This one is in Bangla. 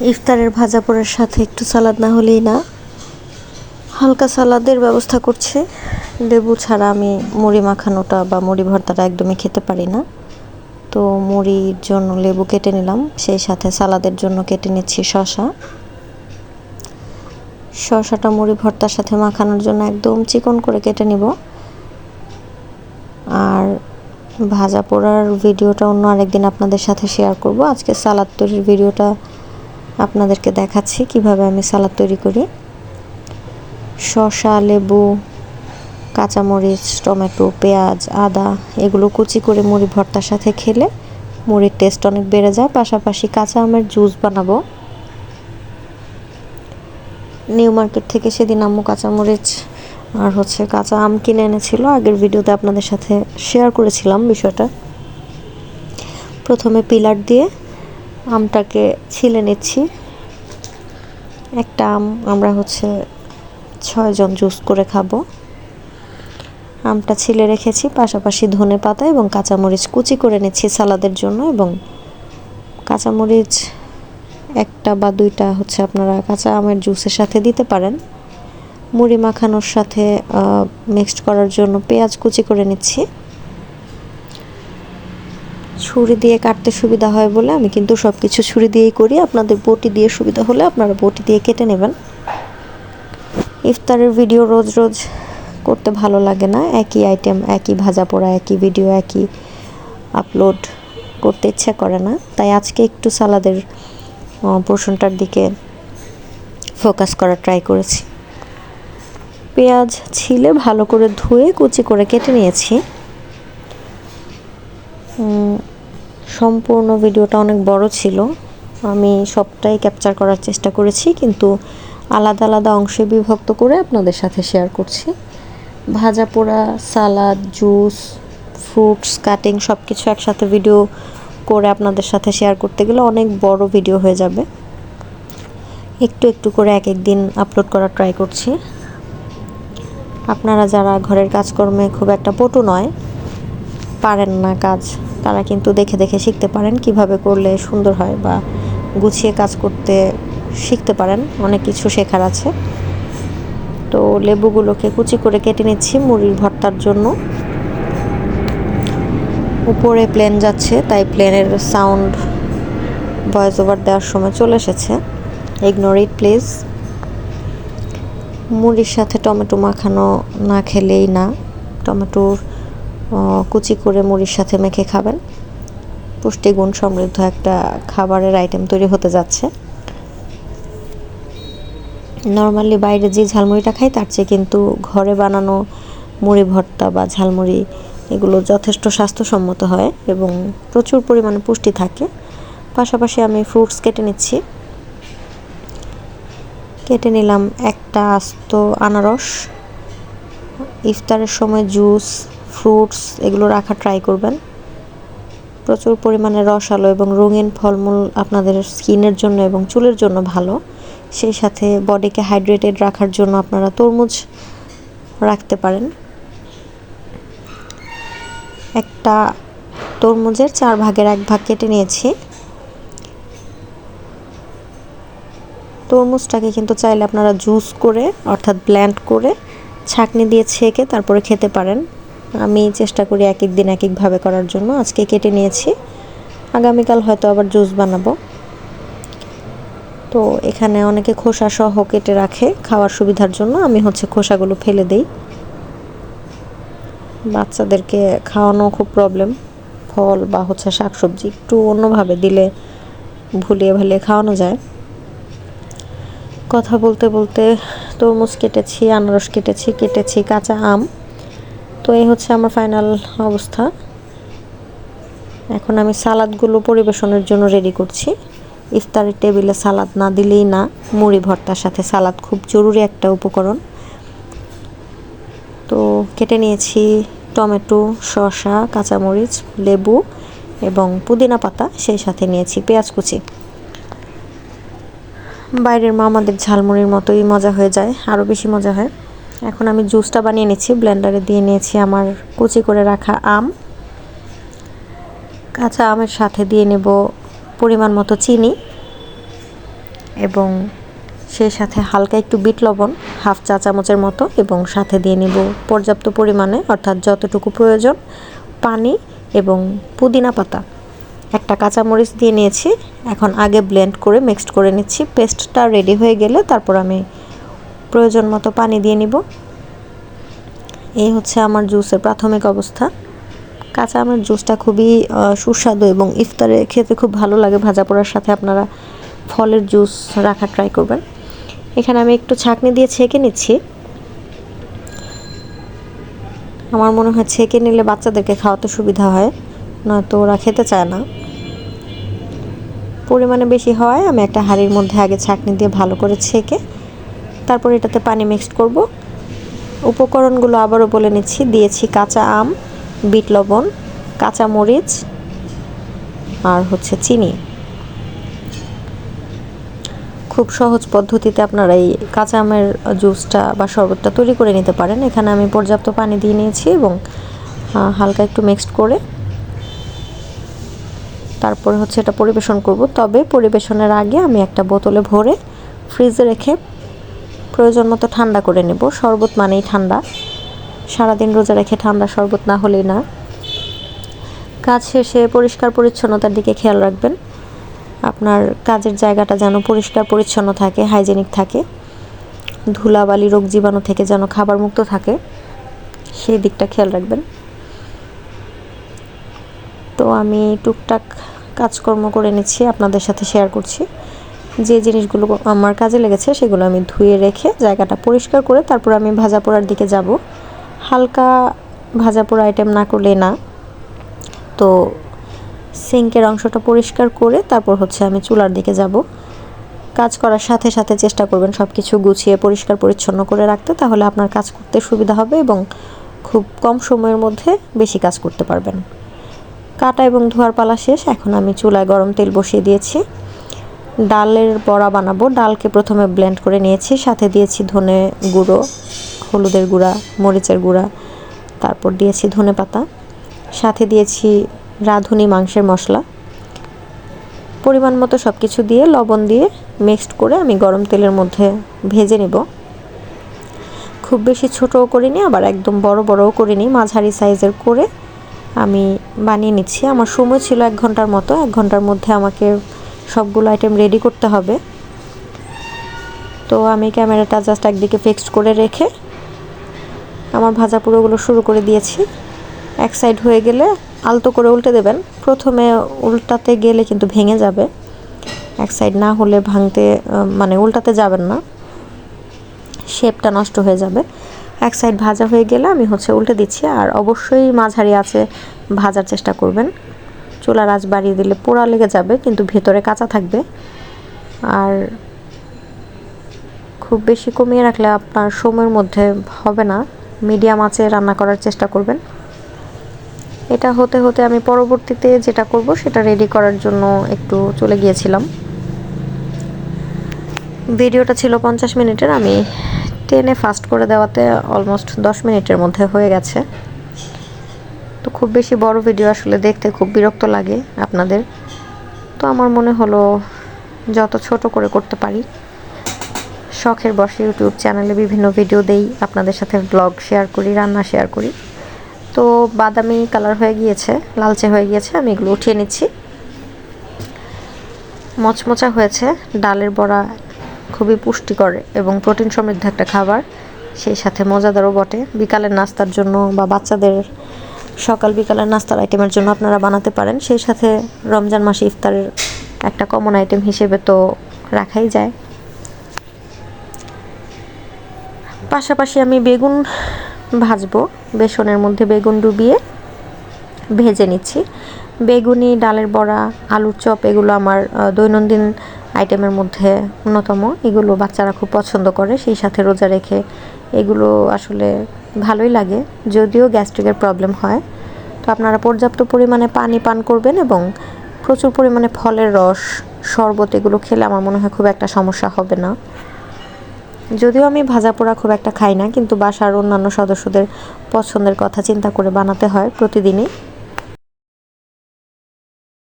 ইফতারের ভাজা পোড়ার সাথে একটু সালাদ না হলেই না। হালকা সালাদের ব্যবস্থা করছে। লেবু ছাড়া আমি মুড়ি মাখানোটা বা মুড়ি ভর্তাটা একদমই খেতে পারি না। তো মুড়ির জন্য লেবু কেটে নিলাম। সেই সাথে সালাদের জন্য কেটে নিচ্ছি শশা শশাটা মুড়ি ভর্তার সাথে মাখানোর জন্য একদম চিকন করে কেটে নিব। আর ভাজা পোড়ার ভিডিওটা অন্য আরেকদিন আপনাদের সাথে শেয়ার করব। আজকে সালাদ তৈরির ভিডিওটা আপনাদেরকে দেখাচ্ছি কীভাবে আমি সালাদ তৈরি করি। শসা, লেবু, কাঁচামরিচ, টমেটো, পেঁয়াজ, আদা, এগুলো কুচি করে মুড়ি ভর্তার সাথে খেলে মুড়ির টেস্ট অনেক বেড়ে যায়। পাশাপাশি কাঁচা আমের জুস বানাবো। নিউ মার্কেট থেকে সেদিন আম্মু কাঁচামরিচ আর হচ্ছে কাঁচা আম কিনে এনেছিল। আগের ভিডিওতে আপনাদের সাথে শেয়ার করেছিলাম বিষয়টা। প্রথমে পিলার দিয়ে আমটাকে ছিলে নিচ্ছি। একটা আম আমরা হচ্ছে ছয়জন জুস করে খাব। আমটা ছিলে রেখেছি, পাশাপাশি ধনে পাতা এবং কাঁচামরিচ কুচি করে নিচ্ছি সালাদের জন্য এবং কাঁচামরিচ একটা বা দুইটা হচ্ছে আপনারা কাঁচা আমের জুসের সাথে দিতে পারেন। মুড়ি মাখানোর সাথে মিক্সড করার জন্য পেঁয়াজ কুচি করে নিচ্ছি। ছুরি দিয়ে কাটতে সুবিধা হয় বলে আমি কিন্তু সব কিছু ছুরি দিয়েই করি। আপনাদের বটি দিয়ে সুবিধা হলে আপনারা বটি দিয়ে কেটে নেবেন। ইফতারের ভিডিও রোজ রোজ করতে ভালো লাগে না। একই আইটেম একই ভাজা পোড়া, একই ভিডিও একই আপলোড করতে ইচ্ছে করে না। তাই আজকে একটু সালাদের পোর্শনটার দিকে ফোকাস করার ট্রাই করেছি। পেঁয়াজ ছিলে ভালো করে ধুয়ে কুচি করে কেটে নিয়েছি। সম্পূর্ণ ভিডিওটা অনেক বড় ছিল। আমি সবটাই ক্যাপচার করার চেষ্টা করেছি, কিন্তু আলাদা আলাদা অংশে বিভক্ত করে আপনাদের সাথে শেয়ার করছি। ভাজা পোড়া, সালাদ জুস ফ্রুটস কাটিং সব কিছু একসাথে ভিডিও করে আপনাদের সাথে শেয়ার করতে গেলে অনেক বড় ভিডিও হয়ে যাবে। একটু একটু করে এক এক দিন আপলোড করার ট্রাই করছি। আপনারা যারা ঘরের কাজকর্মে খুব একটা পটু নয়, পারেন না কাজ। তারা কিন্তু দেখে দেখে শিখতে পারেন কীভাবে করলে সুন্দর হয় বা গুছিয়ে কাজ করতে শিখতে পারেন। অনেক কিছু শেখার আছে। তো লেবুগুলোকে কুচি করে কেটে নিচ্ছি মুড়ির ভর্তার জন্য। উপরে প্লেন যাচ্ছে, তাই প্লেনের সাউন্ড ভয়েস ওভার দেওয়ার সময় চলে এসেছে। ইগনোর ইট প্লিজ মুড়ির সাথে টমেটো মাখানো না খেলেই না। টমেটোর কুচি করে মুড়ির সাথে মেখে খাবেন। পুষ্টিগুণ সমৃদ্ধ একটা খাবারের আইটেম তৈরি হতে যাচ্ছে। নর্মালি বাইরে যে ঝালমুড়িটা খাই, তার চেয়ে কিন্তু ঘরে বানানো মুড়ি ভর্তা বা ঝালমুড়ি, এগুলো যথেষ্ট স্বাস্থ্যসম্মত হয় এবং প্রচুর পরিমাণে পুষ্টি থাকে। পাশাপাশি আমি ফ্রুটস কেটে নিচ্ছি। কেটে নিলাম একটা আস্ত আনারস, ইফতারের সময় জুস ফ্রুটস এগুলো রাখা ট্রাই করবেন। প্রচুর পরিমাণে রসালো এবং রঙিন ফলমূল আপনাদের স্কিনের জন্য এবং চুলের জন্য ভালো। সেই সাথে বডিকে হাইড্রেটেড রাখার জন্য আপনারা তরমুজ রাখতে পারেন। একটা তরমুজের চার ভাগের এক ভাগ কেটে নিয়েছি। তরমুজটাকে কিন্তু চাইলে আপনারা জুস করে, অর্থাৎ ব্ল্যান্ড করে, ছাঁকনি দিয়ে ছেঁকে তারপরে খেতে পারেন। আমি চেষ্টা করি এক এক দিন এক একভাবে করার জন্য। আজকে কেটে নিয়েছি। আগামীকাল হয়তো আবার জুস বানাবো। তো এখানে অনেকে খোসা সহ কেটে রাখে খাওয়ার সুবিধার জন্য। আমি হচ্ছে খোসাগুলো ফেলে দিই। বাচ্চাদেরকে খাওয়ানো খুব প্রবলেম ফল বা হচ্ছে শাকসবজি একটু অন্যভাবে দিলে ভুলিয়ে ভালিয়ে খাওয়ানো যায়। কথা বলতে বলতে তরমুজ কেটেছি, আনারস কেটেছি কেটেছি কাঁচা আম। তো এই হচ্ছে আমার ফাইনাল অবস্থা। এখন আমি সালাদগুলো পরিবেশনের জন্য রেডি করছি। ইফতারের টেবিলে সালাদ না দিলেই না, মুড়ি ভর্তার সাথে সালাদ খুব জরুরি একটা উপকরণ। তো কেটে নিয়েছি টমেটো, শসা, কাঁচামরিচ, লেবু এবং পুদিনা পাতা, সেই সাথে নিয়েছি পেঁয়াজ কুচি। বাইরের মা আমাদের ঝালমুড়ির মতোই মজা হয়ে যায় আরও বেশি মজা হয়। এখন আমি জুসটা বানিয়ে নিচ্ছি, ব্লেন্ডারে দিয়ে নিয়েছি আমার কুচি করে রাখা আম। কাঁচা আমের সাথে দিয়ে নেব পরিমাণ মতো চিনি এবং সেই সাথে হালকা একটু বিট লবণ, হাফ চা চামচের মতো এবং সাথে দিয়ে নিব পর্যাপ্ত পরিমাণে, অর্থাৎ যতটুকু প্রয়োজন, পানি এবং পুদিনা পাতা। একটা কাঁচামরিচ দিয়ে নিয়েছি, এখন আগে ব্লেন্ড করে মিক্সড করে নিচ্ছি, পেস্টটা রেডি হয়ে গেলে তারপর আমি প্রয়োজন মতো পানি দিয়ে নিব। এই হচ্ছে আমার জুসের প্রাথমিক অবস্থা। কাঁচা আমের জুসটা খুবই সুস্বাদু এবং ইফতারে খেতে খুব ভালো লাগে। ভাজা পোড়ার সাথে আপনারা ফলের জুস রাখা ট্রাই করবেন। এখানে আমি একটু ছাঁকনি দিয়ে ছেঁকে নিচ্ছি। আমার মনে হয় ছেঁকে নিলে বাচ্চাদেরকে খাওয়াতে সুবিধা হয়, নয়তো ওরা খেতে চায় না। পরিমাণে বেশি হওয়ায় আমি একটা হাঁড়ির মধ্যে আগে ছাঁকনি দিয়ে ভালো করে ছেঁকে তারপর এটাতে পানি মিক্সড করব। উপকরণগুলো আবারও বলে নিচ্ছি। দিয়েছি কাঁচা আম, বিট লবণ, কাঁচা মরিচ আর হচ্ছে চিনি। খুব সহজ পদ্ধতিতে আপনারা এই কাঁচা আমের জুসটা বা শরবতটা তৈরি করে নিতে পারেন। এখানে আমি পর্যাপ্ত পানি দিয়ে নিয়েছি এবং হালকা একটু মিক্সড করে তারপরে হচ্ছে এটা পরিবেশন করব। তবে পরিবেশনের আগে আমি একটা বোতলে ভরে ফ্রিজে রেখে প্রয়োজন মতো ঠান্ডা করে নেব। শরবত মানেই ঠান্ডা। সারাদিন রোজা রেখে ঠান্ডা শরবত না হলেই না। কাজ শেষে পরিষ্কার পরিচ্ছন্নতার দিকে খেয়াল রাখবেন। আপনার কাজের জায়গাটা যেন পরিষ্কার পরিচ্ছন্ন থাকে, হাইজেনিক থাকে। ধুলাবালি, রোগ জীবাণু থেকে যেন খাবার মুক্ত থাকে। সেই দিকটা খেয়াল রাখবেন। তো আমি টুকটাক কাজকর্ম করে নিচ্ছি, আপনাদের সাথে শেয়ার করছি। যে জিনিসগুলো আমার কাজে লেগেছে সেগুলো আমি ধুয়ে রেখে জায়গাটা পরিষ্কার করে তারপর আমি ভাজা পোড়ার দিকে যাব। হালকা ভাজা পোড়া আইটেম না করলে না। তো সিঙ্কের অংশটা পরিষ্কার করে তারপর হচ্ছে আমি চুলার দিকে যাব। কাজ করার সাথে সাথে চেষ্টা করবেন সব কিছু গুছিয়ে পরিষ্কার পরিচ্ছন্ন করে রাখতে, তাহলে আপনার কাজ করতে সুবিধা হবে এবং খুব কম সময়ের মধ্যে বেশি কাজ করতে পারবেন। কাটা এবং ধোয়ার পালা শেষ, এখন আমি চুলায় গরম তেল বসিয়ে দিয়েছি। ডালের বড়া বানাবো। ডালকে প্রথমে ব্লেন্ড করে নিয়েছি। সাথে দিয়েছি ধনে গুঁড়ো, হলুদের গুঁড়া, মরিচের গুঁড়া, তারপর দিয়েছি ধনে পাতা। সাথে দিয়েছি রাঁধুনি মাংসের মশলা। পরিমাণ মতো সব কিছু দিয়ে লবণ দিয়ে মিক্সড করে আমি গরম তেলের মধ্যে ভেজে নেব। খুব বেশি ছোটও করিনি, আবার একদম বড় বড়ও করিনি। মাঝারি সাইজের করে আমি বানিয়ে নিচ্ছি। আমার সময় ছিল এক ঘণ্টার মতো। এক ঘণ্টার মধ্যে আমাকে সবগুলো আইটেম রেডি করতে হবে। তো আমি ক্যামেরাটা জাস্ট একদিকে ফিক্সড করে রেখে আমার ভাজা পুরোগুলো শুরু করে দিয়েছি। এক সাইড হয়ে গেলে আলতো করে উল্টে দেবেন। প্রথমে উল্টাতে গেলে কিন্তু ভেঙে যাবে। এক সাইড না হলে ভাঙতে মানে উল্টাতে যাবেন না। শেপটা নষ্ট হয়ে যাবে। এক সাইড ভাজা হয়ে গেলে আমি হচ্ছে উল্টে দিচ্ছি। আর অবশ্যই মাঝারি আছে, ভাজার চেষ্টা করবেন। চুলার আঁচ বাড়িয়ে দিলে পোড়া লেগে যাবে, কিন্তু ভেতরে কাঁচা থাকবে। আর খুব বেশি কমিয়ে রাখলে আপনার সময়ের মধ্যে হবে না। মিডিয়াম আঁচে রান্না করার চেষ্টা করবেন। এটা হতে হতে আমি পরবর্তীতে যেটা করব, সেটা রেডি করার জন্য একটু চলে গিয়েছিলাম। ভিডিওটা ছিল পঞ্চাশ মিনিটের, আমি টেনে ফাস্ট করে দেওয়াতে অলমোস্ট দশ মিনিটের মধ্যে হয়ে গেছে। তো খুব বেশি বড় ভিডিও আসলে দেখতে খুব বিরক্ত লাগে আপনাদের। তো আমার মনে হলো যত ছোট করে করতে পারি, শখের বসে ইউটিউব চ্যানেলে বিভিন্ন ভিডিও দেই, আপনাদের সাথে ব্লগ শেয়ার করি, রান্না শেয়ার করি। তো বাদামি কালার হয়ে গিয়েছে, লালচে হয়ে গিয়েছে, আমি এগুলো উঠিয়ে নিচ্ছি। মচমচা হয়েছে, ডালের বড়া খুবই পুষ্টিকর এবং প্রোটিন সমৃদ্ধ একটা খাবার, সেই সাথে মজাদারও বটে। বিকালের নাস্তার জন্য বা বাচ্চাদের সকাল বিকালের নাস্তার আইটেমের জন্য আপনারা বানাতে পারেন। সেই সাথে রমজান মাসে ইফতারের একটা কমন আইটেম হিসেবে তো রাখাই যায়। পাশাপাশি আমি বেগুন ভাজবো। বেসনের মধ্যে বেগুন ডুবিয়ে ভেজে নিচ্ছি। বেগুনি, ডালের বড়া, আলুর চপ এগুলো আমার দৈনন্দিন আইটেমের মধ্যে অন্যতম। এগুলো বাচ্চারা খুব পছন্দ করে। সেই সাথে রোজা রেখে এগুলো আসলে ভালোই লাগে। যদিও গ্যাস্ট্রিকের প্রবলেম হয়। তো আপনারা পর্যাপ্ত পরিমাণে পানি পান করবেন এবং প্রচুর পরিমাণে ফলের রস, শরবত এগুলো খেলে আমার মনে হয় খুব একটা সমস্যা হবে না। যদিও আমি ভাজা পোড়া খুব একটা খাই না, কিন্তু বাসার অন্যান্য সদস্যদের পছন্দের কথা চিন্তা করে বানাতে হয় প্রতিদিনই।